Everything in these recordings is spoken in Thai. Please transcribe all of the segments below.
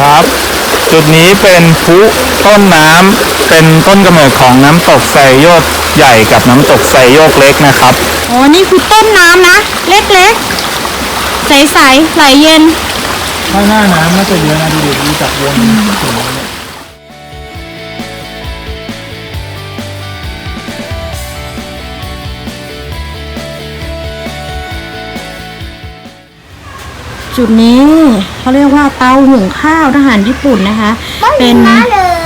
ครับ จุดนี้เป็นพุต้นน้ำเป็นต้นกำเนิดของน้ำตกไซโยกใหญ่กับน้ำตกไซโยกเล็กนะครับ อ๋อ นี่คือต้นน้ำนะ เล็กๆ ใสๆไหลเย็นถ้าหน้าน้ำน่าจะเยอะนะดูดิดูจากวง จุดนี้เขาเรียกว่าเตาหุงข้าวทหารญี่ปุ่นนะคะ เป็น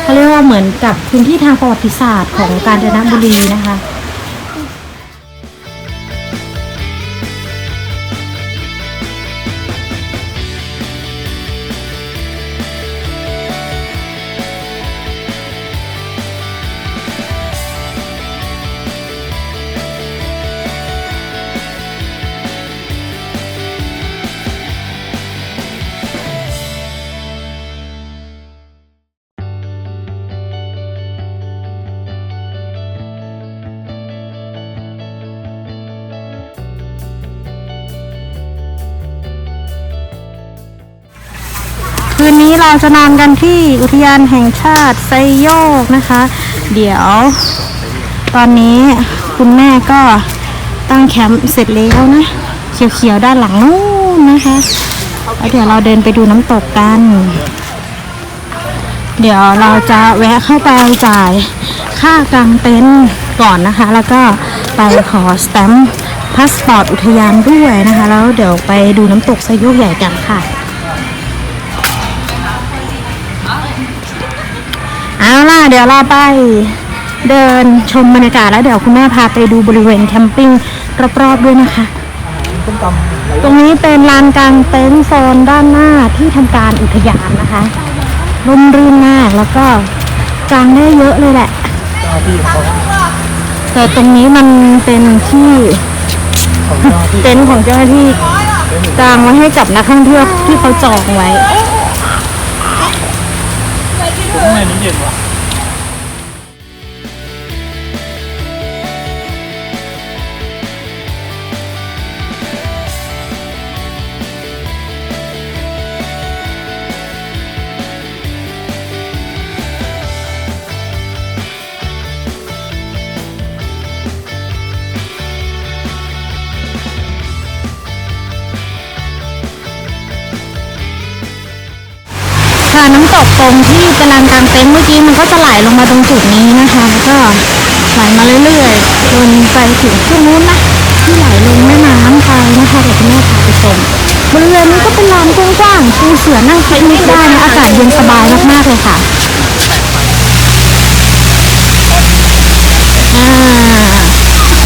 เขาเรียกว่าเหมือนกับพื้นที่ทางประวัติศาสตร์ของกาญจนบุรีนะคะ เราจะนอนกันที่อุทยานแห่งชาติไซโยกนะคะ เดี๋ยว ตอนนี้คุณแม่ก็ตั้งแคมป์เสร็จแล้วนะ เขียวๆด้านหลังนู้นนะคะแล้วเดี๋ยวเราเดินไปดูน้ำตกกัน เดี๋ยวเราจะแวะเข้าไปจ่ายค่ากางเต็นท์ก่อนนะคะ แล้วก็ไปขอสแตมป์พาสปอร์ตอุทยานด้วยนะคะ แล้วเดี๋ยวไปดูน้ำตกไซโยกใหญ่กันค่ะ เอาล่ะเดี๋ยวเราไปเดินชมบรรยากาศแล้วเดี๋ยวคุณแม่พาไปดูบริเวณแคมปิ้งรอบๆด้วยนะคะ ตรงนี้เป็นลานกลางเต็นท์โซนด้านหน้าที่ทำการอุทยานนะคะร่มรื่นมากแล้วก็กางได้เยอะเลยแหละ แต่ตรงนี้มันเป็นที่เต็นท์ของเจ้าหน้าที่กางไว้ให้กับนักท่องเที่ยวที่เขาจองไว้ข้างในนี้เย็นว่ะ ค่ะน้ำตกตรงที่เป็นลานกลางเต็นท์เมื่อกี้มันก็จะไหลลงมาตรงจุดนี้นะคะแล้วก็ไหลมาเรื่อยๆจนไปถึงช่วงนู้นนะที่ไหลลงแม่น้ำไปนะคะเดี๋ยวคุณแม่พาไปชมบริเวณนี้ก็เป็นลานกว้างๆปูเสือนั่งปิกนิกได้นะอากาศเย็นสบายมากๆเลยค่ะอ่า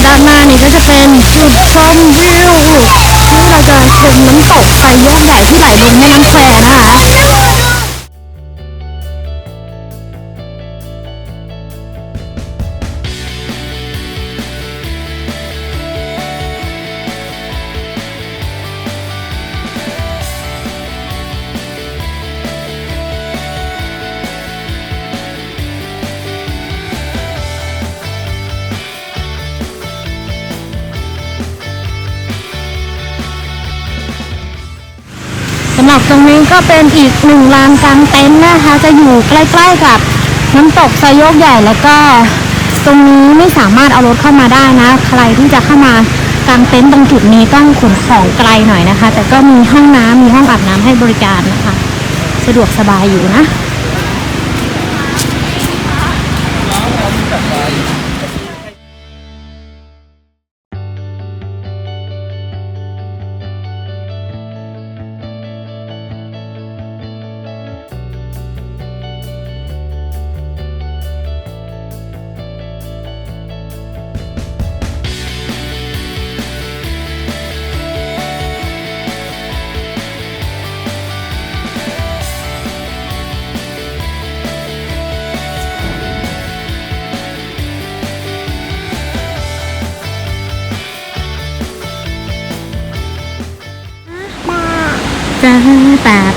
ด้านหน้านี้ก็จะเป็นจุดชมวิวที่เราจะชมน้ำตกไซโยกใหญ่ที่ไหลลงแม่น้ำแควนะคะ กตรงนี้ก็เป็นอีกหนึ่งลานกลางเต็นท์นะคะ จะอยู่ใกล้ๆกับน้ำตกไซโยกใหญ่แล้วก็ตรงนี้ไม่สามารถเอารถเข้ามาได้นะ ใครที่จะเข้ามากลางเต็นท์ตรงจุดนี้ต้องขนของไกลหน่อยนะคะ แต่ก็มีห้องน้ำมีห้องอาบน้ำให้บริการนะคะ สะดวกสบายอยู่นะ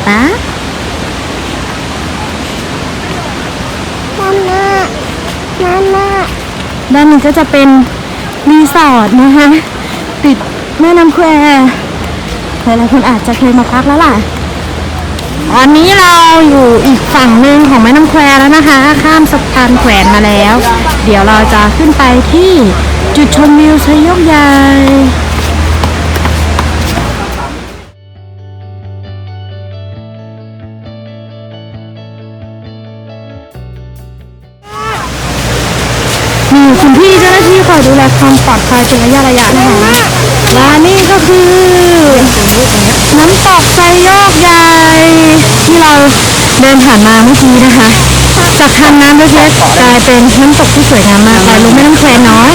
ตาตามาม่ามาม่าด้านนี้ก็จะเป็นรีสอร์ทนะคะติดแม่น้ำแควหลายๆคนอาจจะเคยมาพักแล้วล่ะ ตอนนี้เราอยู่อีกฝั่งหนึ่งของแม่น้ำแควแล้วนะคะ ข้ามสะพานแขวนมาแล้ว เดี๋ยวเราจะขึ้นไปที่จุดชมวิวชยกใหญ่ คุณพี่เจ้าหน้าที่คอยดูแลความปลอดภัยเป็นระยะระยะนะคะและนี่ก็คือ น้ำตกไซโยกใหญ่ที่เราเดินผ่านมาเมื่อกี้นะคะ จากทางน้ำเล็กๆกลายเป็นน้ำตกที่สวยงามมากไปลงแม่น้ำแควน้อย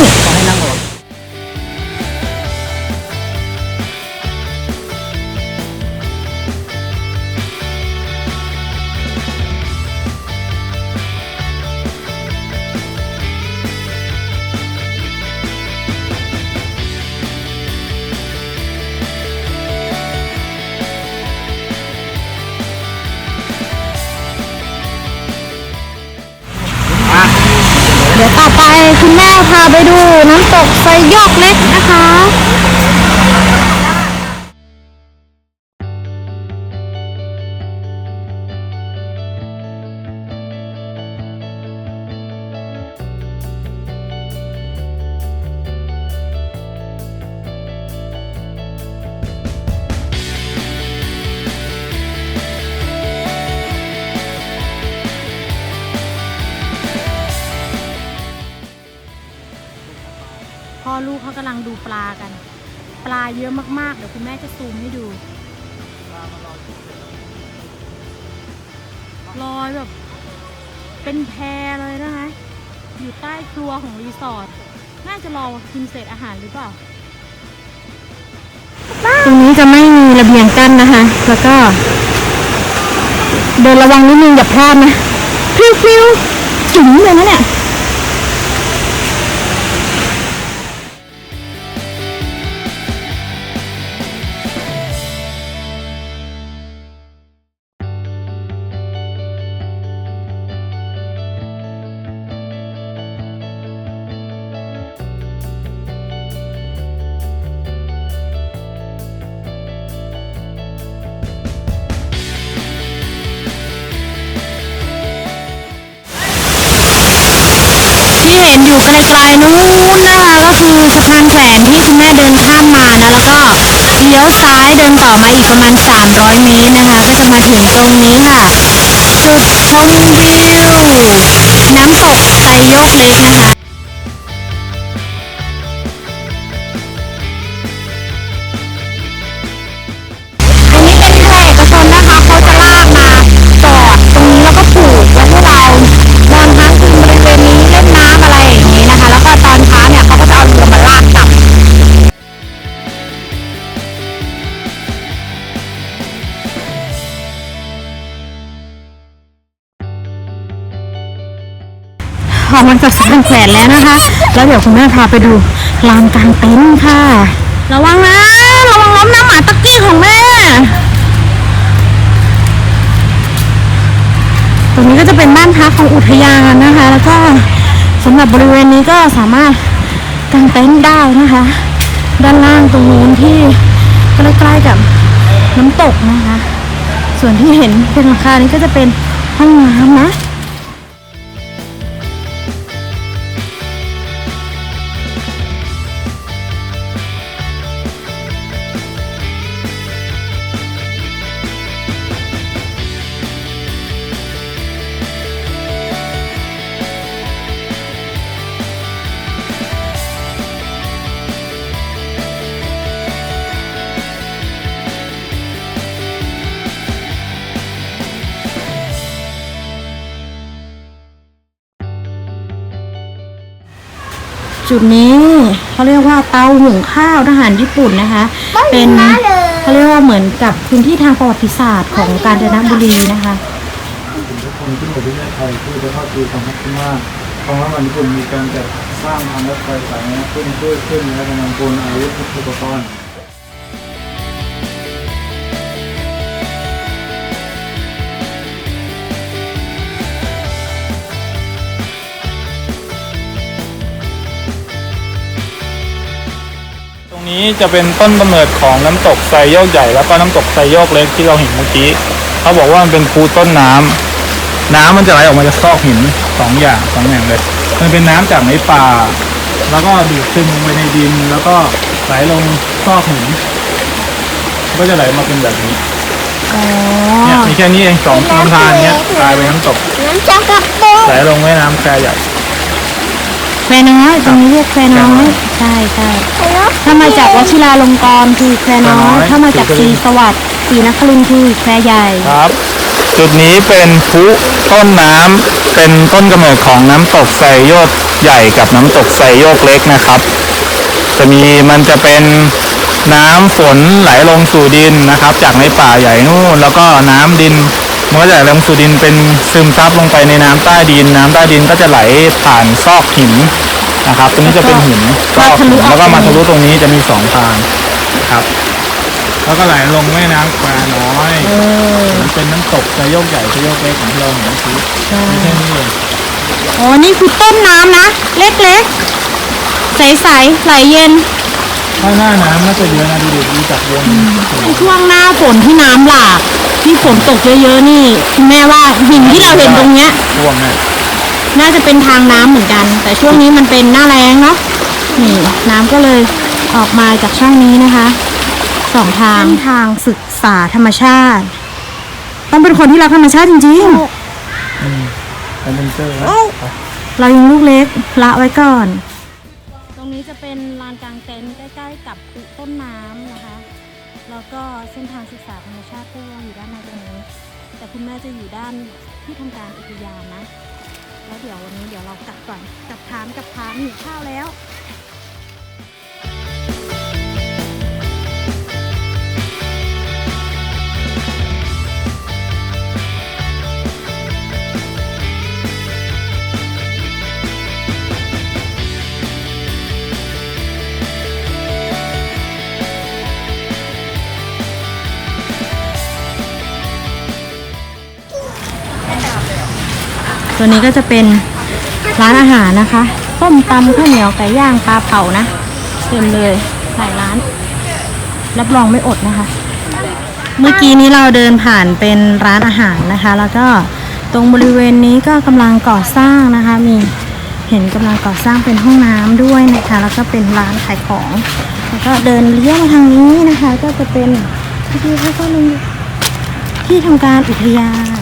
ต่อไปคุณแม่พาไปดูน้ำตกไซยอกเล็กนะคะ ลูกเขากำลังดูปลากัน ปลาเยอะมากๆ เดี๋ยวคุณแม่จะซูมให้ดูลอยแบบ เป็นแพเลยนะคะ อยู่ใต้ครัวของรีสอร์ทน่าจะรอกินเศษอาหารหรือเปล่าตรงนี้จะไม่มีระเบียงกั้นนะคะ แล้วก็ เดินระวังนิดนึงอย่าพลาดนะฟิวๆจุ๋มเลยนะเนี่ย นู้นนะคะก็คือสะพานแขวนที่คุณแม่เดินข้ามมานะแล้วก็เลี้ยวซ้ายเดินต่อมาอีกประมาณ 300 เมตรนะคะ ก็จะมาถึงตรงนี้ค่ะ จุดชมวิว น้ำตกไซโยกเล็กนะคะาจากสะพานแขวนแล้วนะคะ แล้วเดี๋ยวคุณแม่พาไปดูลานกลางเต็นท์ค่ะ ระวังนะ ระวังล้มน้ำหมาตะกี้ของแม่ ตรงนี้ก็จะเป็นบ้านพักของอุทยานนะคะ แล้วก็สำหรับบริเวณนี้ก็สามารถกางเต็นท์ได้นะคะ ด้านล่างตรงนู้นที่ใกล้ๆกับน้ำตกนะคะ ส่วนที่เห็นเป็นหลังคานี้ก็จะเป็นห้องน้ำนะ จุดนี้เขาเรียกว่าเตาหุงข้าวทหารญี่ปุ่นนะคะ เป็นเขาเรียกว่าเหมือนกับพื้นที่ทางประวัติศาสตร์ของกาญจนบุรีนะคะทุกคนที่ประเทศไทยเพื่อจะเข้าสู่ความพัฒนาของรัฐบาลญี่ปุ่นมีการจัดสร้างทางรถไฟสายนี้ขึ้นช่วยขึ้นและกำลังพลอาวุธอุปกรณ์ นี้จะเป็นต้นกำเนิดของน้ำตกไซโยกใหญ่แล้วก็น้ำตกไซโยกเล็กที่เราเห็นเมื่อกี้เขาบอกว่ามันเป็นคูต้นน้ำน้ำมันจะไหลออกมาจากซอกหินสองอย่างสองอย่างเลย มันเป็นน้ำจากในป่า แล้วก็ดูดซึมลงไปในดิน แล้วก็ไหลลงซอกหินก็จะไหลมาเป็นแบบนี้อ๋อเนี่ยมีแค่นี้เองสองลำธารเนี้ยกลายเป็นน้ำตกน้ำจากกระโปรงไหลลงแม่น้ำแควใหญ่ แควน้อยตรงนี้เรียกแควน้อยใช่ใช่แล้วถ้ามาจากวชิราลงกรณ์คือแควน้อยถ้ามาจากศรีสวัสดิ์ศรีนครินทร์คือแควใหญ่ครับ จุดนี้เป็นพุต้นน้ำเป็นต้นกำเนิดของน้ำตกไซโยกใหญ่กับน้ำตกไซโยกเล็กนะครับ จะมีมันจะเป็นน้ำฝนไหลลงสู่ดินนะครับ จากในป่าใหญ่นู่นแล้วก็น้ำดิน มันก็จะไหลลงสู่ดินเป็นซึมซับลงไปในน้ำใต้ดิน น้ำใต้ดินก็จะไหลผ่านซอกหินนะครับ ตรงนี้จะเป็นหินซอกหินแล้วก็มาทะลุตรงนี้จะมีสองทางครับ แล้วก็ไหลลงแม่น้ำแควน้อยเออมันเป็นน้ำตกไซโยกใหญ่ไซโยกเล็กของที่เราเห็นเมื่อกี้มีแค่นี้เองอ๋อนี่คือต้นน้ำนะ เล็กๆ ใสๆไหลเย็น ถ้าหน้าน้ำน่าจะเยอะนะดูดิดูจากวงในช่วงหน้าฝนที่น้ำหลากที่ฝนตกเยอะๆนี่คุณแม่ว่าหินที่เราเห็นตรงเนี้ย ท่วมแน่น่าจะเป็นทางน้ำเหมือนกัน แต่ช่วงนี้มันเป็นหน้าแล้งเนาะนี่น้ำก็เลยออกมาจากช่องนี้นะคะสองทางทางศึกษาธรรมชาติ ต้องเป็นคนที่รักธรรมชาติจริงแอดเวนเจอร์นะ ๆ เรายังลูกเล็กละไว้ก่อน คุณแม่จะอยู่ด้านที่ทำการอุทยานนะ แล้วเดี๋ยววันนี้เดี๋ยวเรากลับก่อนกลับทานกลับทานหิวข้าวแล้ว ตัวนี้ก็จะเป็นร้านอาหารนะคะส้มตำข้าวเหนียวไก่ย่างปลาเผานะเต็มเลยหลายร้าน รับรองไม่อดนะคะ เมื่อกี้นี้เราเดินผ่านเป็นร้านอาหารนะคะ แล้วก็ตรงบริเวณนี้ก็กำลังก่อสร้างนะคะ มีเห็นกำลังก่อสร้างเป็นห้องน้ำด้วยนะคะ แล้วก็เป็นร้านขายของ แล้วก็เดินเลี้ยวมาทางนี้นะคะ ก็จะเป็นที่เขาก็มีที่ทำการอุทยาน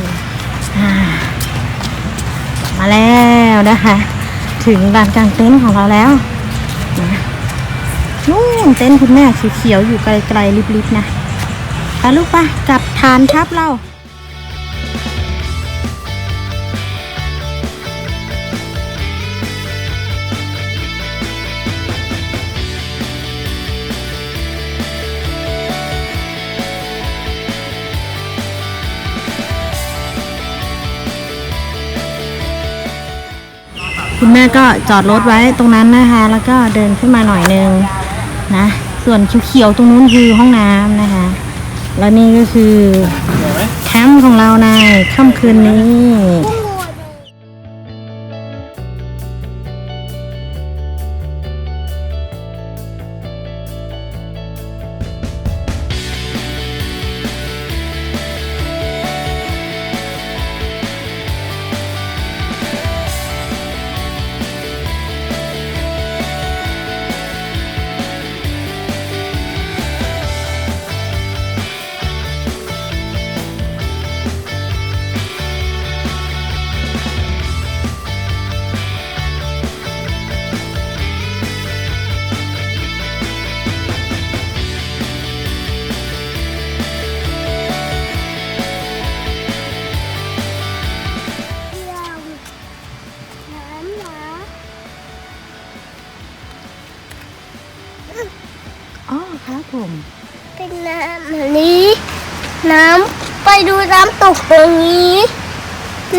อ่า แล้วนะคะ ถึงลานกลางเต็นท์ของเราแล้วนะนู่นเต็นท์คุณแม่เขียวๆอยู่ไกลๆลิบๆนะไปลูกปะกลับฐานทัพเรา แม่ก็จอดรถไว้ตรงนั้นนะคะ แล้วก็เดินขึ้นมาหน่อยนึงนะ ส่วนเขียวๆตรงนู้นคือห้องน้ำนะคะ แล้วนี่ก็คือแคมป์ของเราในค่ำคืนนี้ ครับผมเป็นน้ำแบบนี้น้ำไปดูน้ำตกตรงนี้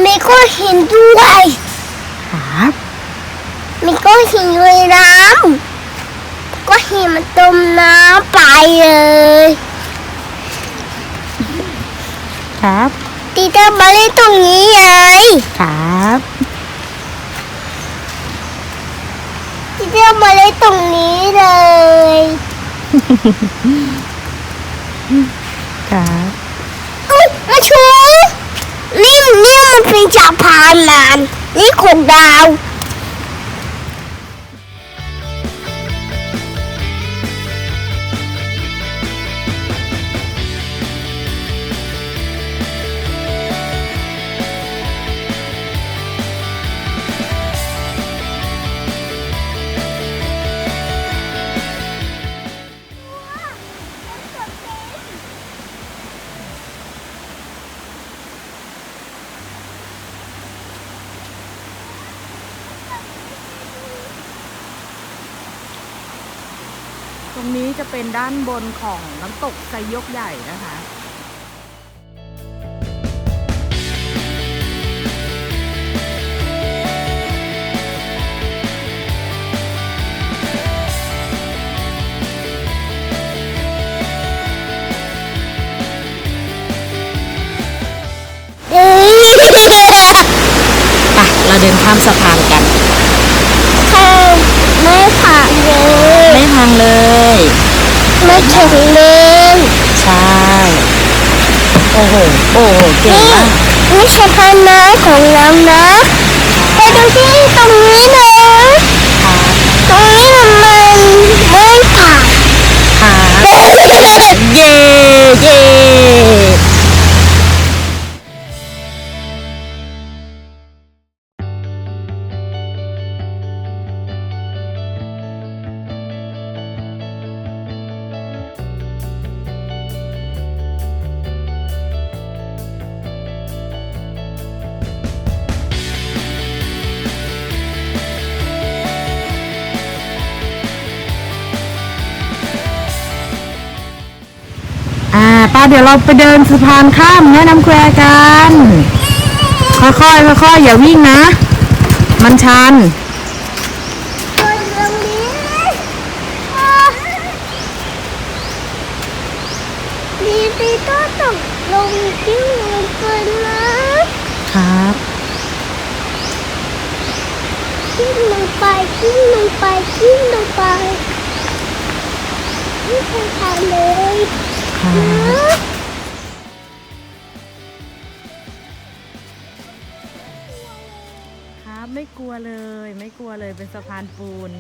มีก้อนหินด้วยครับมีก้อนหินอยู่ในน้ำก้อนหินมันจมน้ำไปเลยครับตีเตอร์มาเล่นตรงนี้ไงครับตีเตอร์มาเล่นตรงนี้เลย ครับอู้มาชูนี่นี่มันเป็นสะพานนาน นี่ของดาวานบนของน้ำตกไซยกใหญ่นะคะเอ้ยไปเราเดินข้ามสะพานกันข้ามไม่ผ่านเลย ไม่พังเลย ไม่แข็งแรงใช่ โอ้โห โอ้โห เก่งนี่มาก นี่สะพานไม้ของเรานะไปดูที่ตรงนี้นะต ดี๋ยวเราไปเดินสะพานข้ามแม่น้ำแควกันค่อยๆค่อยๆอย่าวิ่งนะ มันชันตรงนี้อ่าดีดีก็ตกลงที่ลงไปนะครับขึ้นลงไปขึ้นลงไปขึ้นลงไปนี่เป็นทางเลย ค่ะนะครับไม่กลัวเลย ไม่กลัวเลยเป็นสะพานปูน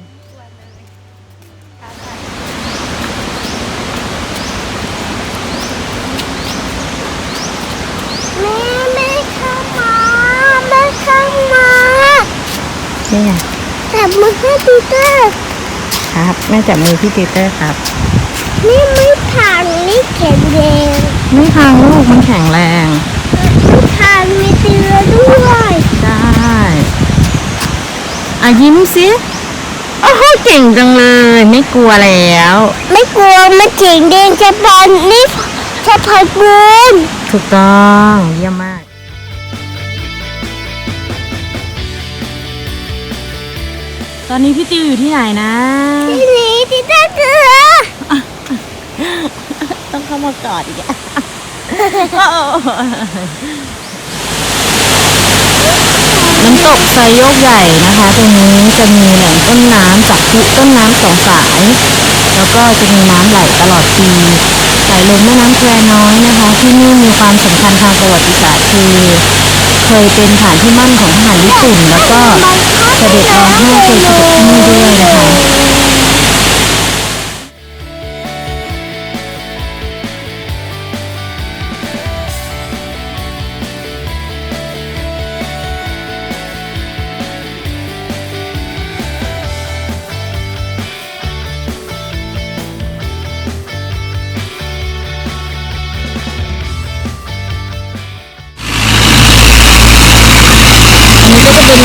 แม่แม่เข้ามาแม่เข้ามานี่ไงแต่มือให้ปีเตอร์ ครับ แม่จับมือพี่ปีเตอร์ครับ นี่ไม่ผ่า นนี่แข็งแรงไม่พังลูกมันแข็งแรงไม่ผ่านมีเตือด้วยได้อะยิ้มสิโอ้โหเก่งจังเลย ไม่กลัวแล้ว ไม่กลัวไม่เจ๋งเดนจะพานนี่จะพานปูนถูกต้องเยี่ยมมากตอนนี้พี่ติวอยู่ที่ไหนนะ ที่นี้ที่ตาเกือต้อง เข้ามากอดอีกอะน้ำตกไซโยกใหญ่นะคะ ตรงนี้จะมีแหล่งต้นน้ำจากพุต้นน้ำสองสาย แล้วก็จะมีน้ำไหลตลอดปีไหลลงแม่น้ำแควน้อยนะคะ ที่นี่มีความสำคัญทางประวัติศาสตร์คือเคยเป็นฐานที่มั่นของทหารญี่ปุ่น แล้วก็เสด็จร้องไห้เคยเสด็จที่นี่ด้วยนะคะ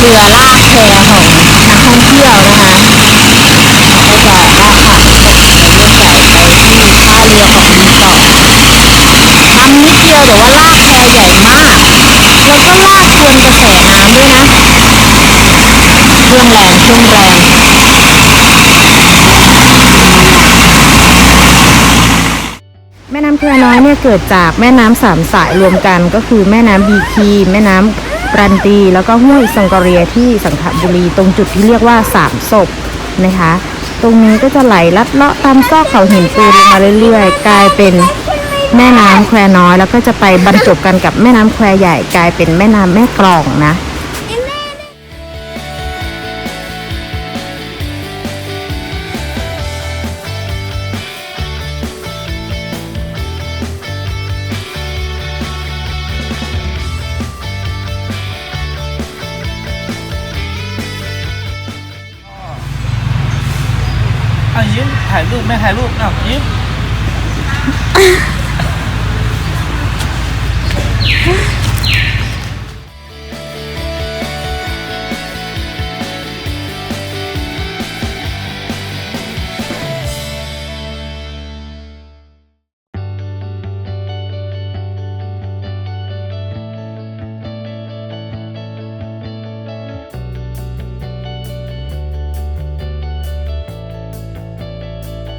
เรือลากแพของนักท่องเที่ยวนะคะก็จะลากผ่านตกเรือใหญ่ไปที่ท่าเรือของรีสอร์ททำนิดเดียวแต่ว่าลากแพใหญ่มาก แล้วก็ลากทวนกระแสน้ำด้วยนะเครื่องแรงเครื่องแรงแม่น้ำแควน้อยเนี่ยเกิดจากแม่น้ำสามสายรวมกันก็คือแม่น้ำบีคีแม่น้ำ ปรันตีแล้วก็ห้วยสังกเรียที่สังขบุรีตรงจุดที่เรียกว่าสามศพนะคะ ตรงนี้ก็จะไหลลัดเลาะตามซอกเขาหินปูนลงมาเรื่อยๆ กลายเป็นแม่น้ำแควน้อย แล้วก็จะไปบรรจบกันกับแม่น้ำแควใหญ่กลายเป็นแม่น้ำแม่กลองนะายิ้มถ่ายรูปไม่ถ่ายรูปอ่ายิ้ม